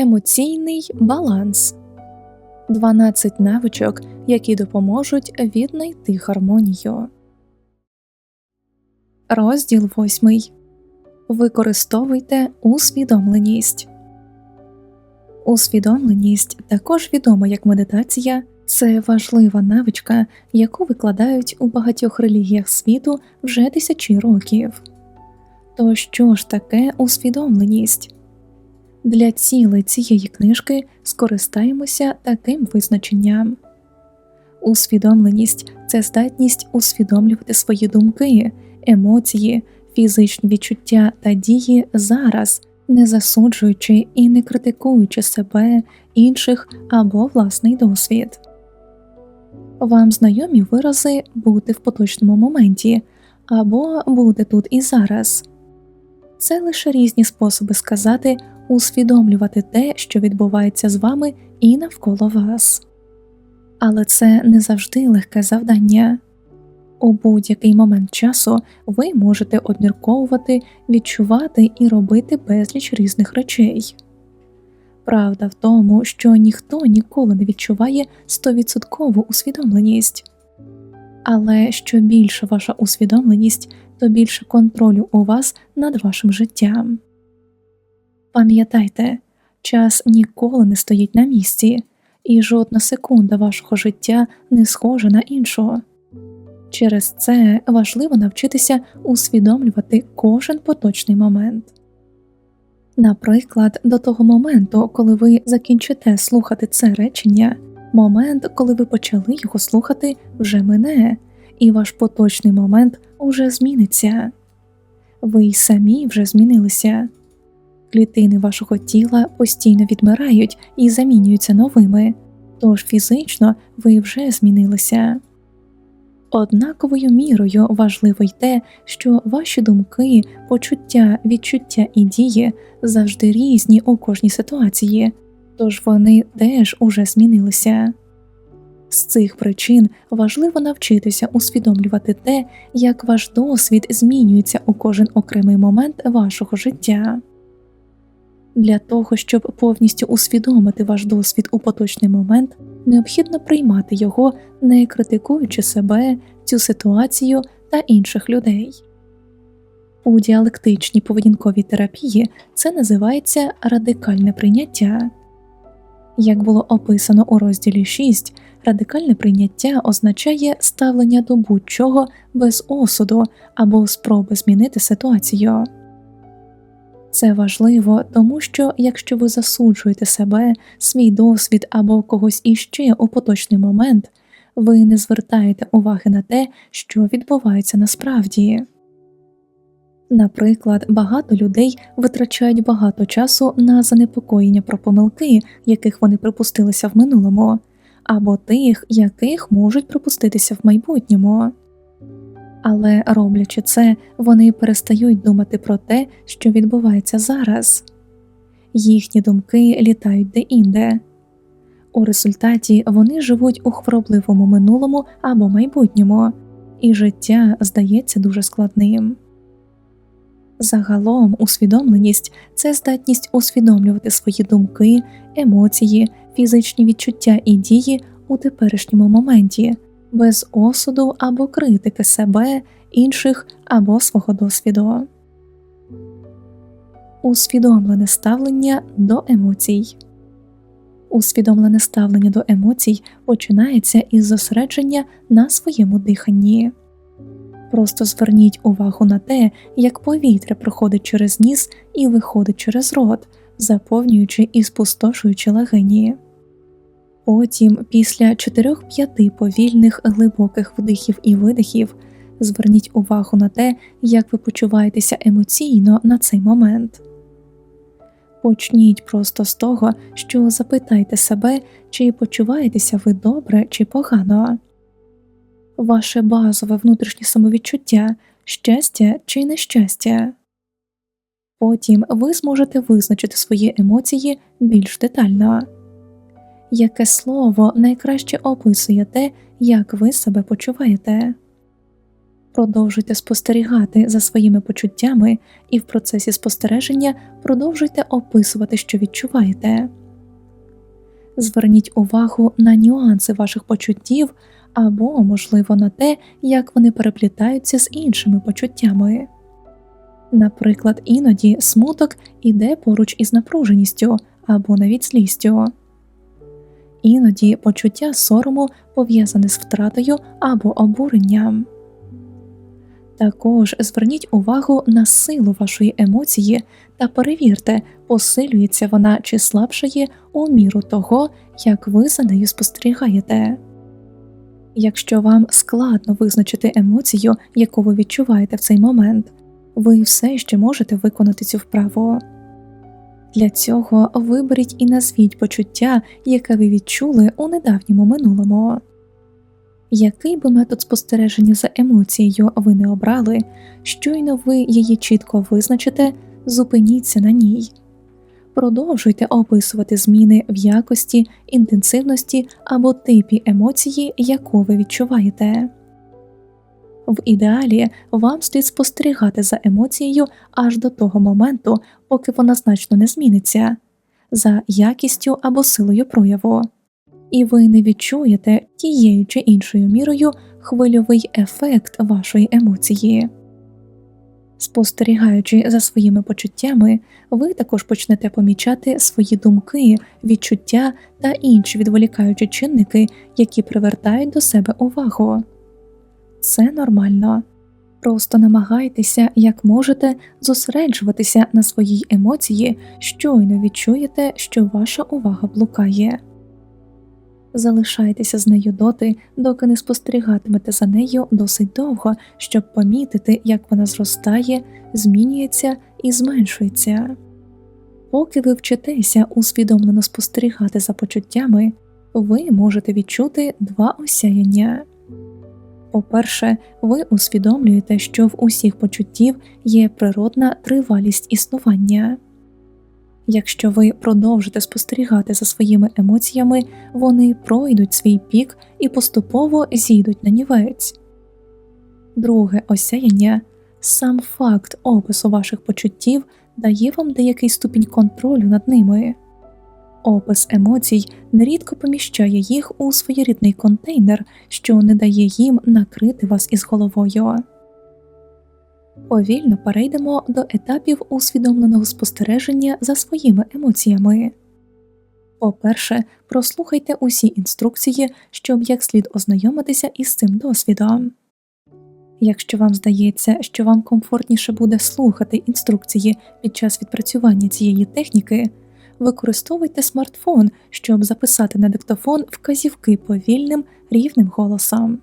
Емоційний баланс 12 навичок, які допоможуть віднайти гармонію. Розділ 8. Використовуйте усвідомленість. Усвідомленість, також відома як медитація, це важлива навичка, яку викладають у багатьох релігіях світу вже тисячі років. То що ж таке усвідомленість? Для цілей цієї книжки скористаємося таким визначенням. Усвідомленість це здатність усвідомлювати свої думки, емоції, фізичні відчуття та дії зараз, не засуджуючи і не критикуючи себе, інших або власний досвід. Вам знайомі вирази бути в поточному моменті або бути тут і зараз. Це лише різні способи сказати усвідомлювати те, що відбувається з вами і навколо вас. Але це не завжди легке завдання. У будь-який момент часу ви можете обмірковувати, відчувати і робити безліч різних речей. Правда в тому, що ніхто ніколи не відчуває стовідсоткову усвідомленість, але що більше ваша усвідомленість, то більше контролю у вас над вашим життям. Пам'ятайте, час ніколи не стоїть на місці, і жодна секунда вашого життя не схожа на іншого. Через це важливо навчитися усвідомлювати кожен поточний момент. Наприклад, до того моменту, коли ви закінчите слухати це речення, момент, коли ви почали його слухати, вже мине, і ваш поточний момент уже зміниться. Ви й самі вже змінилися. Клітини вашого тіла постійно відмирають і замінюються новими, тож фізично ви вже змінилися. Однаковою мірою важливо й те, що ваші думки, почуття, відчуття і дії завжди різні у кожній ситуації, тож вони теж уже змінилися. З цих причин важливо навчитися усвідомлювати те, як ваш досвід змінюється у кожен окремий момент вашого життя. Для того, щоб повністю усвідомити ваш досвід у поточний момент, необхідно приймати його, не критикуючи себе, цю ситуацію та інших людей. У діалектичній поведінковій терапії це називається радикальне прийняття. Як було описано у розділі 6, радикальне прийняття означає ставлення до будь-чого без осуду або спроби змінити ситуацію. Це важливо, тому що якщо ви засуджуєте себе, свій досвід або когось іще у поточний момент, ви не звертаєте уваги на те, що відбувається насправді. Наприклад, багато людей витрачають багато часу на занепокоєння про помилки, яких вони припустилися в минулому, або тих, яких можуть припуститися в майбутньому але роблячи це, вони перестають думати про те, що відбувається зараз, їхні думки літають де-інде. У результаті вони живуть у хворобливому минулому або майбутньому, і життя здається дуже складним. Загалом усвідомленість це здатність усвідомлювати свої думки, емоції, фізичні відчуття і дії у теперішньому моменті, без осуду або критики себе, інших або свого досвіду. Усвідомлене ставлення до емоцій. Усвідомлене ставлення до емоцій починається із зосередження на своєму диханні. Просто зверніть увагу на те, як повітря проходить через ніс і виходить через рот, заповнюючи і спустошуючи легені. Потім, після 4-5 повільних глибоких вдихів і видихів, зверніть увагу на те, як ви почуваєтеся емоційно на цей момент. Почніть просто з того, що запитайте себе, чи почуваєтеся ви добре чи погано, ваше базове внутрішнє самовідчуття, щастя чи нещастя. Потім ви зможете визначити свої емоції більш детально яке слово найкраще описує те, як ви себе почуваєте. Продовжуйте спостерігати за своїми почуттями і в процесі спостереження продовжуйте описувати, що відчуваєте. Зверніть увагу на нюанси ваших почуттів або, можливо, на те, як вони переплітаються з іншими почуттями. Наприклад, іноді смуток іде поруч із напруженістю або навіть злістю. Іноді почуття сорому пов'язане з втратою або обуренням. Також зверніть увагу на силу вашої емоції та перевірте, посилюється вона чи слабшає у міру того, як ви за нею спостерігаєте. Якщо вам складно визначити емоцію, яку ви відчуваєте в цей момент, ви все ще можете виконати цю вправу. Для цього виберіть і назвіть почуття, яке ви відчули у недавньому минулому. Який би метод спостереження за емоцією ви не обрали, щойно ви її чітко визначите, зупиніться на ній. Продовжуйте описувати зміни в якості, інтенсивності або типі емоції, яку ви відчуваєте. В ідеалі вам слід спостерігати за емоцією аж до того моменту, поки вона значно не зміниться, за якістю або силою прояву, і ви не відчуєте тією чи іншою мірою хвильовий ефект вашої емоції. Спостерігаючи за своїми почуттями, ви також почнете помічати свої думки, відчуття та інші відволікаючі чинники, які привертають до себе увагу. Це нормально. Просто намагайтеся, як можете, зосереджуватися на своїй емоції, щойно відчуєте, що ваша увага блукає. Залишайтеся з нею доти, доки не спостерігатимете за нею досить довго, щоб помітити, як вона зростає, змінюється і зменшується. Поки ви вчитеся усвідомлено спостерігати за почуттями, ви можете відчути два осяяння. По-перше, ви усвідомлюєте, що в усіх почуттів є природна тривалість існування. Якщо ви продовжите спостерігати за своїми емоціями, вони пройдуть свій пік і поступово зійдуть на нівець. Друге осяяння сам факт опису ваших почуттів дає вам деякий ступінь контролю над ними. Опис емоцій нерідко поміщає їх у своєрідний контейнер, що не дає їм накрити вас із головою. Повільно перейдемо до етапів усвідомленого спостереження за своїми емоціями. По-перше, прослухайте усі інструкції, щоб як слід ознайомитися із цим досвідом. Якщо вам здається, що вам комфортніше буде слухати інструкції під час відпрацювання цієї техніки, використовуйте смартфон, щоб записати на диктофон вказівки повільним рівним голосом.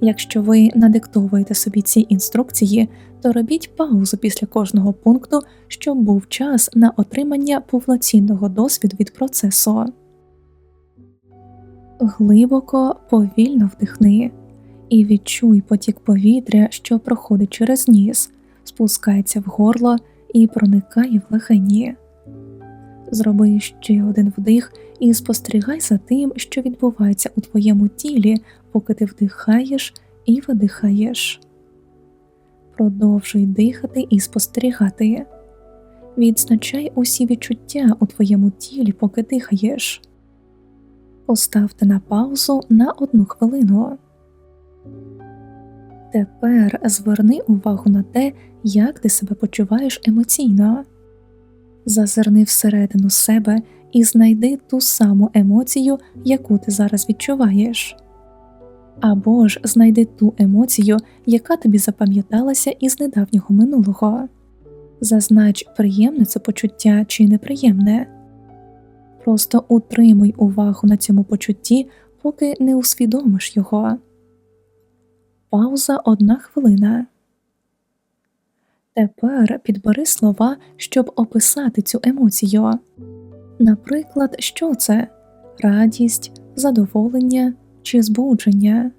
Якщо ви надиктовуєте собі ці інструкції, то робіть паузу після кожного пункту, щоб був час на отримання повноцінного досвіду від процесу. Глибоко, повільно вдихни і відчуй потік повітря, що проходить через ніс, спускається в горло і проникає в легені. Зроби ще один вдих і спостерігай за тим, що відбувається у твоєму тілі, поки ти вдихаєш і видихаєш. Продовжуй дихати і спостерігати. Відзначай усі відчуття у твоєму тілі, поки дихаєш. Поставте на паузу на одну хвилину. Тепер зверни увагу на те, як ти себе почуваєш емоційно. Зазирни всередину себе і знайди ту саму емоцію, яку ти зараз відчуваєш. Або ж знайди ту емоцію, яка тобі запам'яталася із недавнього минулого. Зазнач, приємне це почуття чи неприємне. Просто утримуй увагу на цьому почутті, поки не усвідомиш його. Пауза одна хвилина. Тепер підбери слова, щоб описати цю емоцію. Наприклад, що це радість, задоволення чи збудження,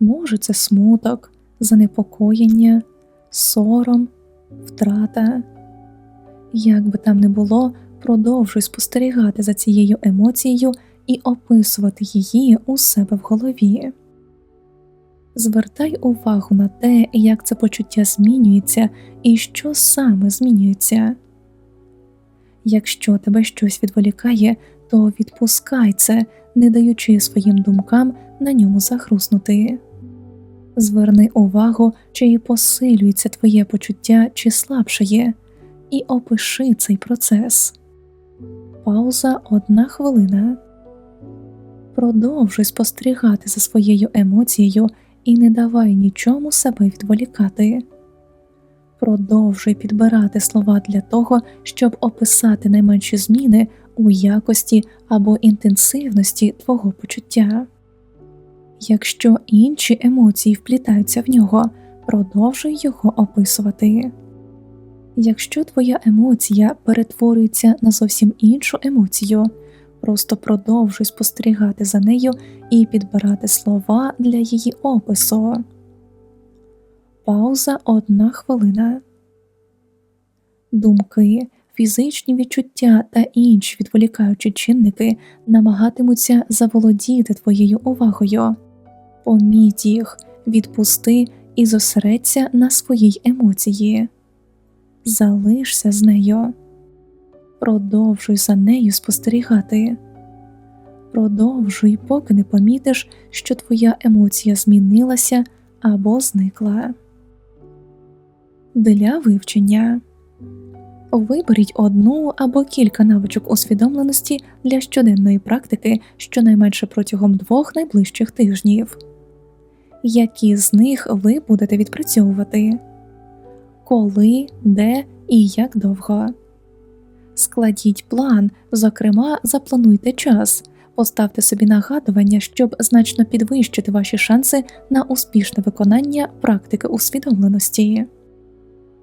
може, це смуток, занепокоєння, сором, втрата. Як би там не було, продовжуй спостерігати за цією емоцією і описувати її у себе в голові. Звертай увагу на те, як це почуття змінюється і що саме змінюється. Якщо тебе щось відволікає, то відпускай це, не даючи своїм думкам на ньому захруснути. Зверни увагу, чи посилюється твоє почуття, чи слабшає, і опиши цей процес. Пауза одна хвилина. Продовжуй спостерігати за своєю емоцією і не давай нічому себе відволікати. Продовжуй підбирати слова для того, щоб описати найменші зміни у якості або інтенсивності твого почуття. Якщо інші емоції вплітаються в нього, продовжуй його описувати. Якщо твоя емоція перетворюється на зовсім іншу емоцію, просто продовжуй спостерігати за нею і підбирати слова для її опису. Пауза одна хвилина. Думки, фізичні відчуття та інші відволікаючі чинники намагатимуться заволодіти твоєю увагою. Поміть їх, відпусти і зосередься на своїй емоції. Залишся з нею. Продовжуй за нею спостерігати. Продовжуй, поки не помітиш, що твоя емоція змінилася або зникла. Для вивчення виберіть одну або кілька навичок усвідомленості для щоденної практики щонайменше протягом двох найближчих тижнів. Які з них ви будете відпрацьовувати? Коли, де і як довго? Складіть план, зокрема, заплануйте час, поставте собі нагадування, щоб значно підвищити ваші шанси на успішне виконання практики усвідомленості.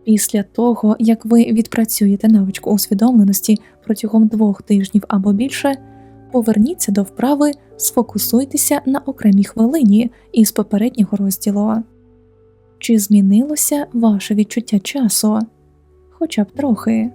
Після того, як ви відпрацюєте навичку усвідомленості протягом двох тижнів або більше, поверніться до вправи, сфокусуйтеся на окремій хвилині із попереднього розділу. Чи змінилося ваше відчуття часу? Хоча б трохи.